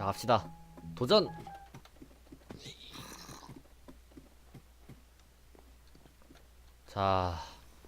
자 갑시다 도전 자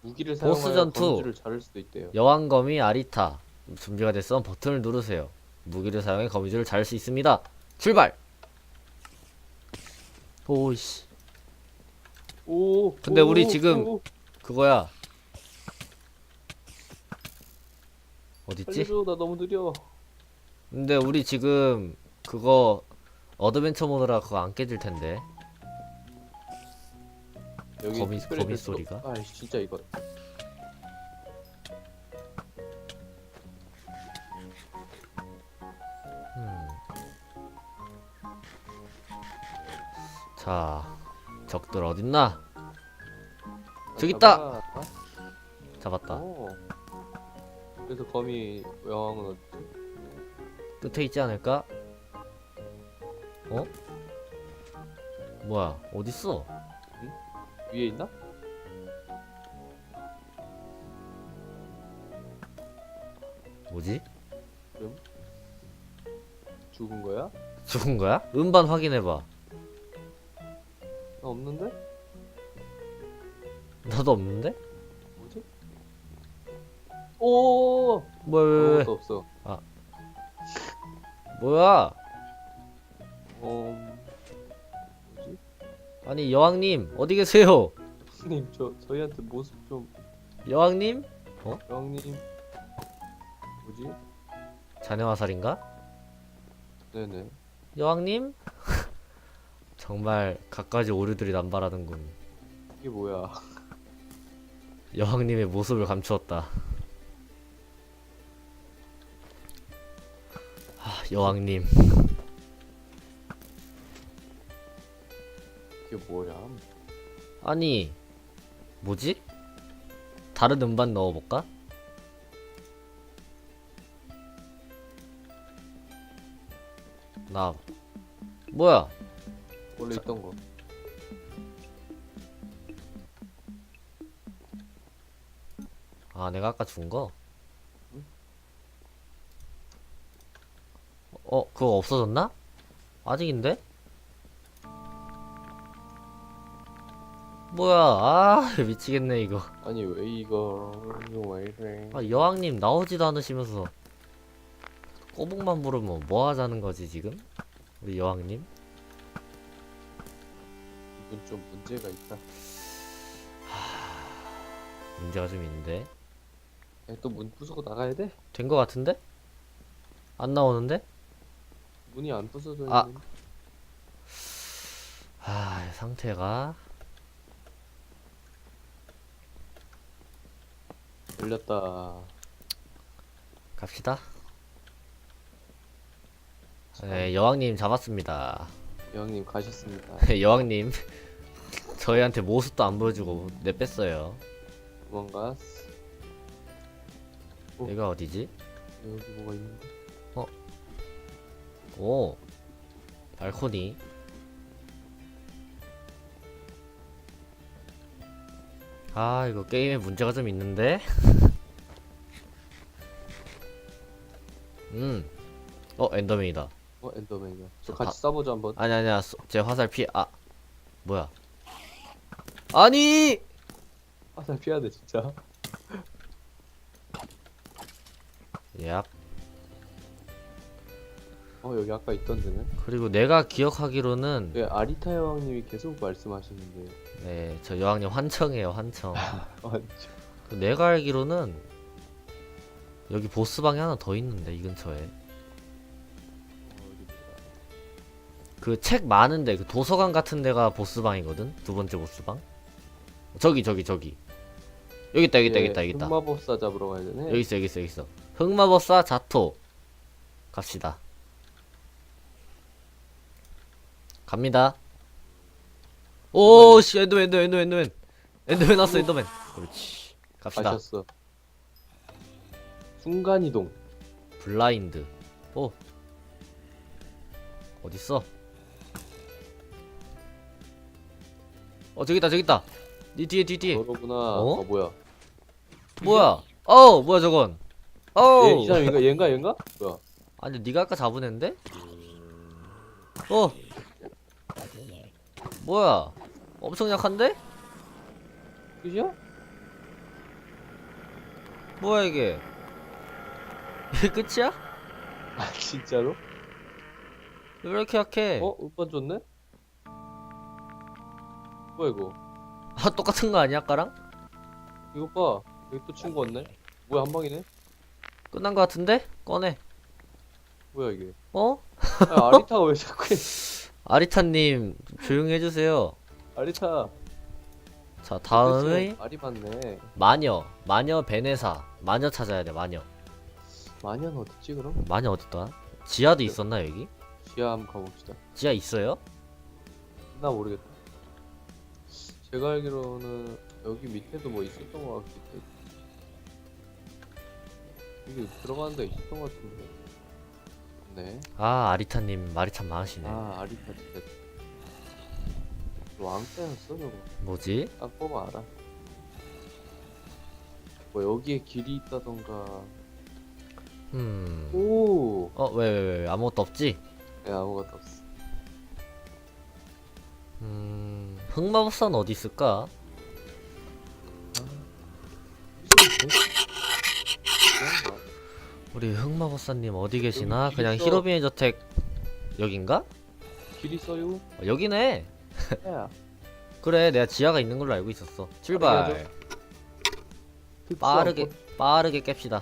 무기를 보스 사용하여 전투. 자를 수도 있대요. 여왕거미 아리타 준비가 됐으면 버튼을 누르세요 무기를 사용해 거미줄을 자를 수 있습니다 출발 오이씨 오. 근데 오, 우리 오, 지금 오, 그거야 어딨지? 살려줘 나 너무 느려. 근데 우리 지금 그거 어드벤처 모드라 그거 안 깨질 텐데 여기 거미- 특별히 거미 소리가? 아 진짜 이거. 음. 자 적들 어딨나? 저기 있다! 아, 잡았다 오. 그래서 거미 여왕은 어디? 끝에 있지 않을까? 어? 뭐야 어딨어? 위에 있나? 뭐지? 죽은 거야? 죽은 거야? 음반 확인해봐 나 없는데? 나도 없는데? 뭐지? 오. 뭐야 왜, 왜, 왜. 아무것도 없어. 뭐야 음. 뭐지? 아니 여왕님 어디 계세요? 형님 저 저희한테 모습 좀 여왕님? 여왕님. 뭐지? 자네 화살인가? 네네. 여왕님? 정말 갖가지 오류들이 남발하는군 이게 뭐야? 여왕님의 모습을 감추었다 여왕님 이게 뭐야? 아니 뭐지? 다른 음반 넣어볼까? 나 뭐야 원래 있던 거. 아 내가 아까 준 거? 어 그거 없어졌나? 아직인데? 뭐야 아 미치겠네 이거 아니 왜 이거 이거 왜 이래? 아 여왕님 나오지도 않으시면서 꼬북만 부르면 뭐 하자는 거지 지금? 우리 여왕님? 이건 좀 문제가 있다. 문제가 좀 있는데 또 문 부수고 나가야 돼? 된 거 같은데? 안 나오는데? 문이 안 부서져 아. 있는. 아 상태가 열렸다. 갑시다 네 여왕님 잡았습니다 여왕님 가셨습니다. 여왕님 저희한테 모습도 안 보여주고 내 뺐어요 도망갔. 어. 여기가 어디지? 여기 뭐가 있는데? 오 발코니. 아 이거 게임에 문제가 좀 있는데? 음 어 엔더맨이다. 어 엔더맨이야. 저 자, 같이 쏴보자 한번. 아니 아니야. 쏘- 제 화살 피해 아 뭐야? 아니! 화살 피해야 돼 진짜. 야 어 여기 아까 있던 데네. 그리고 내가 기억하기로는 왜 아리타 여왕님이 계속 말씀하시는데. 네 저 여왕님 환청이에요 환청. 아그 내가 알기로는 여기 보스방이 하나 더 있는데 이 근처에. 그 책 많은데 그 도서관 같은 데가 보스방이거든? 두 번째 보스방? 저기 저기 저기. 여기 있다 여기 있다 여기 있다 여기 있다. 흑마법사 잡으러 가야 되네. 여기 있어 여기 있어 여기 있어. 흑마법사 자토. 갑시다 갑니다. 오 씨 엔더맨 엔더맨 엔더맨 엔더맨. 엔더맨 왔어 엔더맨. 그렇지. 갑시다. 가셨어. 순간 이동. 블라인드. 오. 어딨어? 어 저기 있다 저기 있다. 니 뒤에 뒤에 뒤에. 너로구나. 어? 어, 뭐야? 뭐야? 어 뭐야 저건? 얘, 어우 이 사람 얘가? 얘인가? 얘인가? 뭐야? 아니 니가 아까 잡은 앤데? 어 뭐야 엄청 약한데? 끝이야? 뭐야 이게 이게 끝이야? 아 진짜로? 왜 이렇게 약해 어? 오빠 줬네? 뭐야 이거? 아 똑같은 거 아니야 아까랑? 이거 봐 여기 또 친구 왔네? 뭐야 한 방이네? 끝난 거 같은데? 꺼내 뭐야 이게 어? 아, 아리타가 왜 자꾸 해? 아리타님 조용히 해주세요. 아리타. 자 다음의 말이 많네. 마녀. 마녀 베네사. 마녀 찾아야 돼 마녀. 마녀는 어딨지 그럼? 마녀 어딨다? 지하도 있었나 여기? 지하 한번 가봅시다. 지하 있어요? 나 모르겠다. 제가 알기로는 여기 밑에도 뭐 있었던 것 같기도 해. 여기 들어가는 데 있었던 것 같은데 네. 아 아리타님 말이 참 많으시네. 아 아리타 진짜. 왕따였어 저거? 뭐지? 딱 보면 알아. 뭐 여기에 길이 있다던가. 음... 오! 어왜 왜 왜? 아무것도 없지? 네, 아무것도 없어. 음... 흑마법사는 어디 있을까? 우리 흑마법사님 어디 계시나? 여기 길 그냥 있어. 히로빈의 저택 여긴가? 길 있어요? 어, 여기네. 야 그래 내가 지하가 있는 걸로 알고 있었어. 출발. 빠르게 빠르게 깹시다.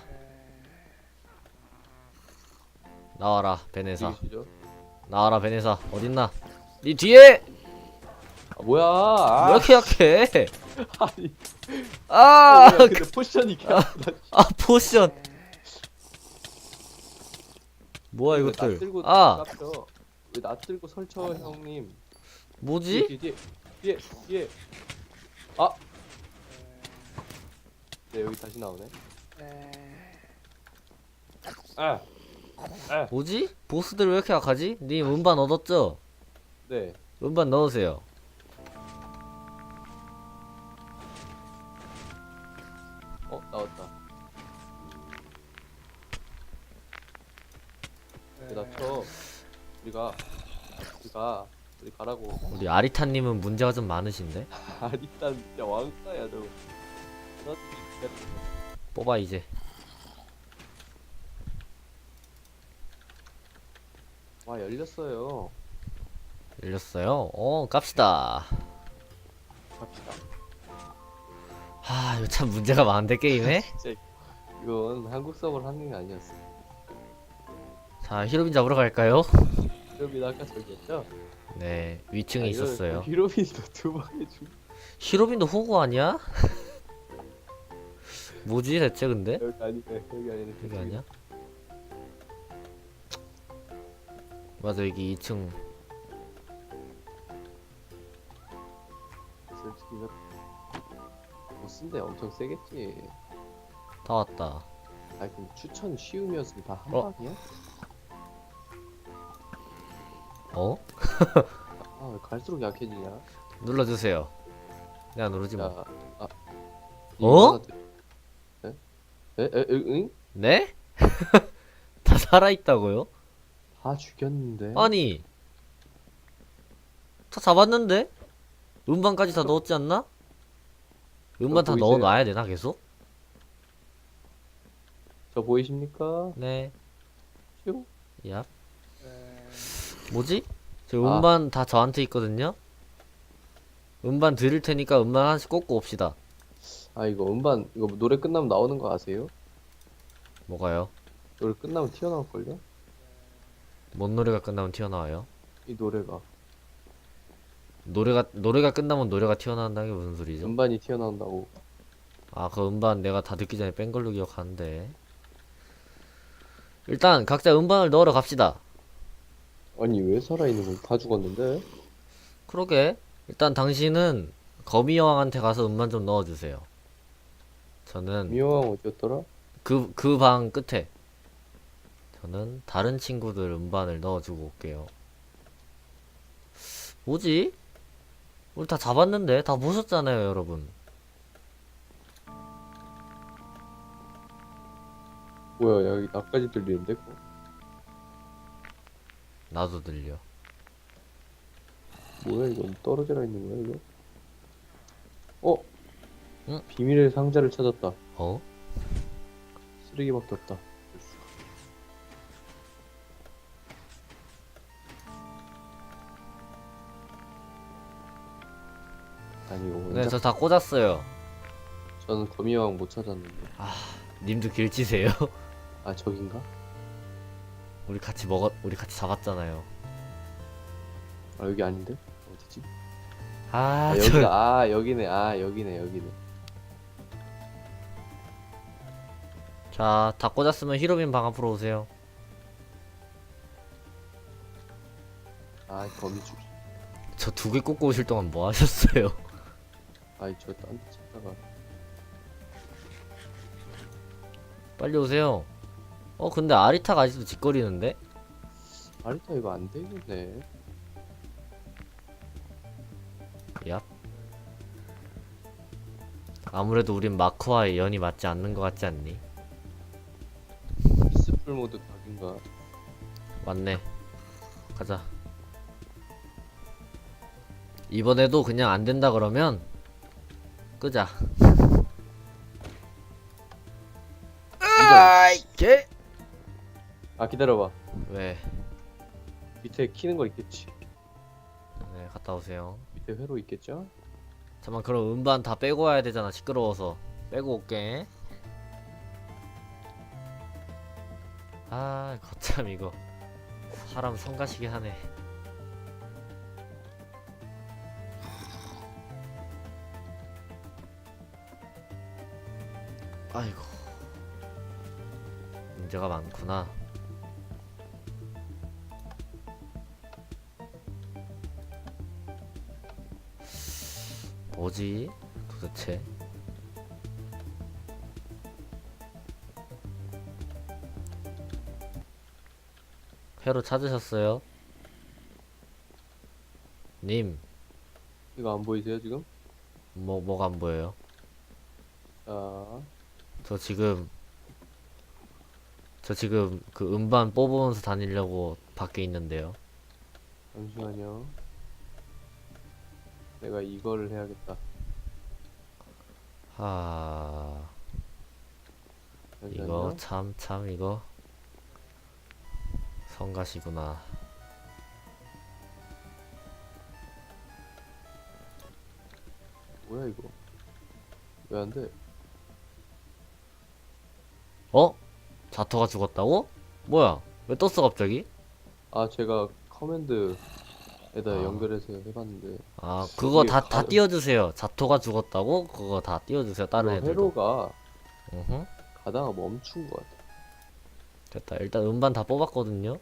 나와라 베네사. 시죠? 나와라 베네사. 어딨나? 니 뒤에! 아 뭐야? 왜 아, 이렇게 약해? 아니. 아, 아 근데 포션이 이렇게 아프다 아 포션 뭐야 왜 이것들? 나 들고 아? 왜나 들고 설쳐 형님? 뭐지? 뒤에 뒤에 뒤에 뒤에 아! 네, 여기 다시 나오네. 아! 뭐지? 보스들 왜 이렇게 약하지? 님 음반 얻었죠? 네. 음반 넣으세요 가 우리 가 우리 가라고. 우리 아리타님은 문제가 좀 많으신데? 아 일단 진짜 왕따야 저거 진짜 뽑아 이제. 와 열렸어요. 열렸어요? 어 깝시다. 갑시다. 하 이거 참 문제가 많은데 게임에? 진짜 이건 한국 서버를 하는 게 아니었어. 자 히로빈 잡으러 갈까요 히로빈 아까 저기 했죠? 네 위층에 아, 이거 있었어요. 히로빈도 두 방에 죽 히로빈도 호구 아니야? 뭐지 대체 근데? 여기 아니 여기 아니네. 여기 아니야? 맞아 여기 2층. 솔직히 이거 보스인데 엄청 세겠지. 다 왔다. 아니 그럼 추천 쉬우면서 다한 어? 방이야? 어 아 왜 갈수록 약해지냐 눌러주세요 내가 누르지 뭐 야, 아, 어? 더- 에? 에? 에? 에? 응? 네? 다 살아있다고요? 다 죽였는데 아니 다 잡았는데? 음반까지 다 넣었지 않나? 음반 다 보이세요? 넣어놔야 되나 계속? 저 보이십니까? 네 슈? 야 뭐지? 저 아. 음반 다 저한테 있거든요? 음반 들을 테니까 음반 하나씩 꽂고 옵시다 아 이거 음반 이거 노래 끝나면 나오는 거 아세요? 뭐가요? 노래 끝나면 튀어나올걸요? 뭔 노래가 끝나면 튀어나와요? 이 노래가 노래가 노래가 끝나면 노래가 튀어나온다는 게 무슨 소리죠? 음반이 튀어나온다고 아, 그 음반 내가 다 듣기 전에 뺀 걸로 기억하는데. 일단 각자 음반을 넣으러 갑시다. 아니 왜 살아있는 걸다 죽었는데? 그러게. 일단 당신은 거미 여왕한테 가서 음반 좀 넣어주세요. 저는 미호왕 어디였더라? 그, 그 방 끝에. 저는 다른 친구들 음반을 넣어주고 올게요. 뭐지? 우리 다 잡았는데? 다 보셨잖아요, 여러분. 뭐야 여기 나까지 들리는데? 그거? 나도 들려. 뭐야 이건 떨어져라 있는 거야 이거? 어? 응? 비밀의 상자를 찾았다. 어? 쓰레기밖에 없다. 아니 이거 네, 저 다 꽂았어요. 저는 거미왕 못 찾았는데. 님도 길치세요? 아 저긴가? 우리 같이 먹었, 우리 같이 잡았잖아요. 아 여기 아닌데? 어디지? 아, 아 저, 여기다. 아 여기네. 아 여기네 여기네. 자, 다 꽂았으면 히로빈 방 앞으로 오세요. 아 거미줄. 저 두 개 꽂고 오실 동안 뭐 하셨어요? 아이 저딴데 찾다가. 빨리 오세요. 어, 근데 아리타가 아직도 짓거리는데? 아리타 이거 안 되겠네. 얍. 아무래도 우린 마크와의 연이 맞지 않는 것 같지 않니? 미스풀 모드 각인가? 맞네. 가자. 이번에도 그냥 안 된다 그러면 끄자. 아이 개. 아 기다려봐. 왜? 밑에 키는 거 있겠지. 네, 갔다 오세요. 밑에 회로 있겠죠? 잠깐 그럼 음반 다 빼고 와야 되잖아. 시끄러워서. 빼고 올게. 아, 거참 이거. 사람 성가시게 하네. 아이고. 문제가 많구나. 뭐지? 도대체? 회로 찾으셨어요? 님, 이거 안 보이세요 지금? 뭐, 뭐가 안 보여요? 자, 저 지금, 저 지금 그 음반 뽑으면서 다니려고 밖에 있는데요. 잠시만요. 내가 이거를 해야겠다. 하, 이거 잠시만요. 참, 참, 이거. 성가시구나. 뭐야 이거? 왜 안 돼? 어? 자토가 죽었다고? 뭐야? 왜 떴어 갑자기? 아 제가 커맨드 에다 아. 연결해서 해봤는데 아 그거 이게 다 다 가- 띄워주세요 자토가 죽었다고? 그거 다 띄워주세요 다른 이거 애들도 회로가 으흠. 가다가 멈춘 것 같아. 됐다 일단 음반 다 뽑았거든요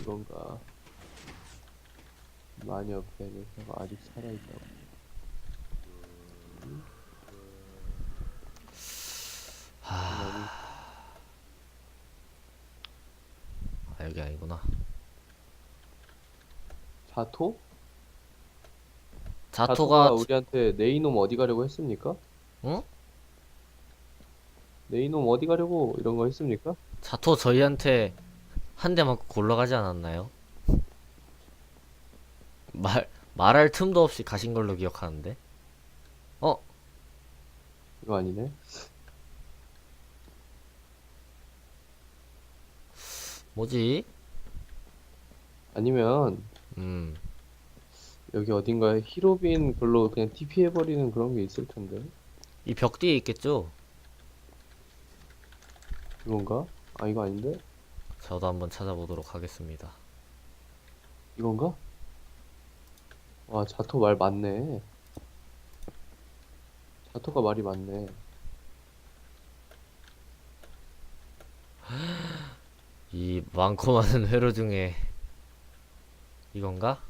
이건가? 마녀 베네사가 아직 살아있다고. 하... 아 여기 아니구나 자토? 자토가 우리한테 네이놈 어디 가려고 했습니까? 응? 네이놈 어디 가려고 이런 거 했습니까? 자토 저희한테 한 대 맞고 골러가지 않았나요? 말 말할 틈도 없이 가신 걸로 기억하는데 이거 아니네. 뭐지? 아니면 음 여기 어딘가에 히로빈 글로 그냥 TP 해버리는 그런 게 있을 텐데. 이 벽 뒤에 있겠죠? 이건가? 아 이거 아닌데? 저도 한번 찾아보도록 하겠습니다 이건가? 와 자토 말 맞네. 자토가 말이 맞네. 이 많고 많은 회로 중에 이건가?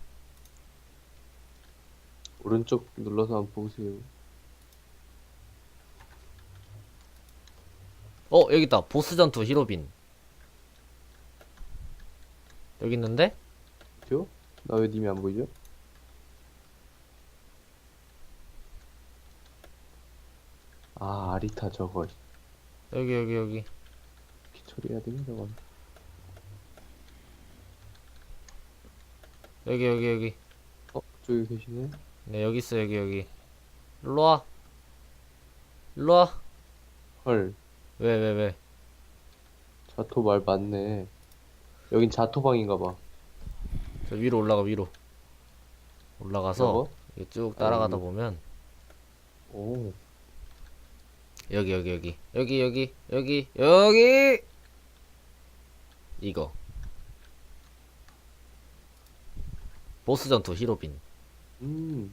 오른쪽 눌러서 한번 보세요. 어 여기 있다 보스 전투 히로빈 여기 있는데 그죠? 나왜 님이 안 보이죠? 아 아리타 저거 여기 여기 여기 처리해야 되는 저건. 여기 여기 여기. 어 저기 계시네. 네 여기 있어 여기 여기. 일로와. 일로와. 헐. 왜 왜 왜? 자토 말 맞네. 여긴 자토방인가 봐. 저 위로 올라가 위로. 올라가서? 이렇게 쭉 따라가다 음. 보면 오. 여기 여기 여기. 여기 여기 여기 여기! 이거 보스 전투 히로빈. 음.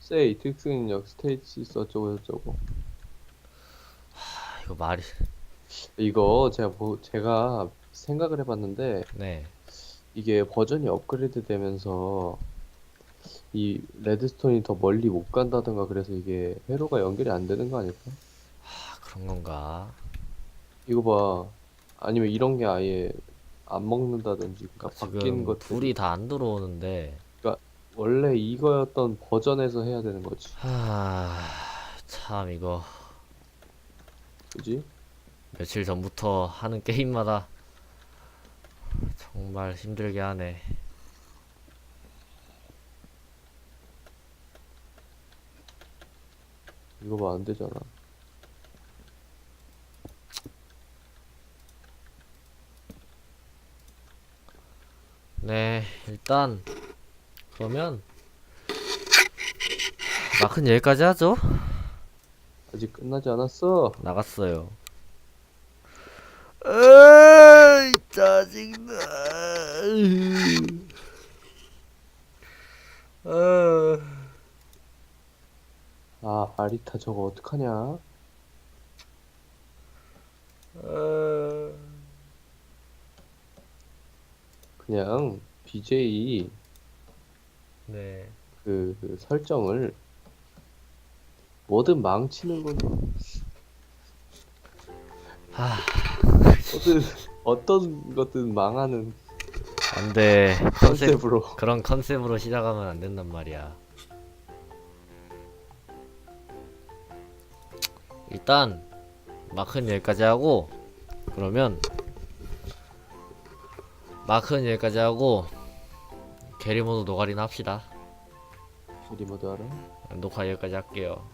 세이 특수능력 스테이시스 어쩌고 저쩌고. 아, 이거 말이 이거 제가 뭐 제가 생각을 해봤는데 네. 이게 버전이 업그레이드 되면서 이 레드스톤이 더 멀리 못 간다든가 그래서 이게 회로가 연결이 안 되는 거 아닐까? 아, 그런 건가? 이거 봐. 아니면 이런 게 아예 안 먹는다든지 그러니까 바뀐 지금 것 불이 다 안 들어오는데. 원래 이거였던 버전에서 해야 되는 거지. 하참 이거. 그지? 며칠 전부터 하는 게임마다 정말 힘들게 하네. 이거 봐 안 되잖아 네 일단 그러면 마크는 여기까지 하죠 아직 끝나지 않았어 나갔어요. 에이, 짜증나. 아, 아 아리타 저거 어떡하냐 아. 그냥 BJ 네. 그, 그 설정을 뭐든 망치는 건 하, 어떤 어떤 것든 망하는 안 돼. 컨셉 컨셉으로 그런 컨셉으로 시작하면 안 된단 말이야. 일단 마크는 여기까지 하고 그러면 마크는 여기까지 하고 게리모드 노가리나 합시다. 리모드 알아? 녹화 여기까지 할게요.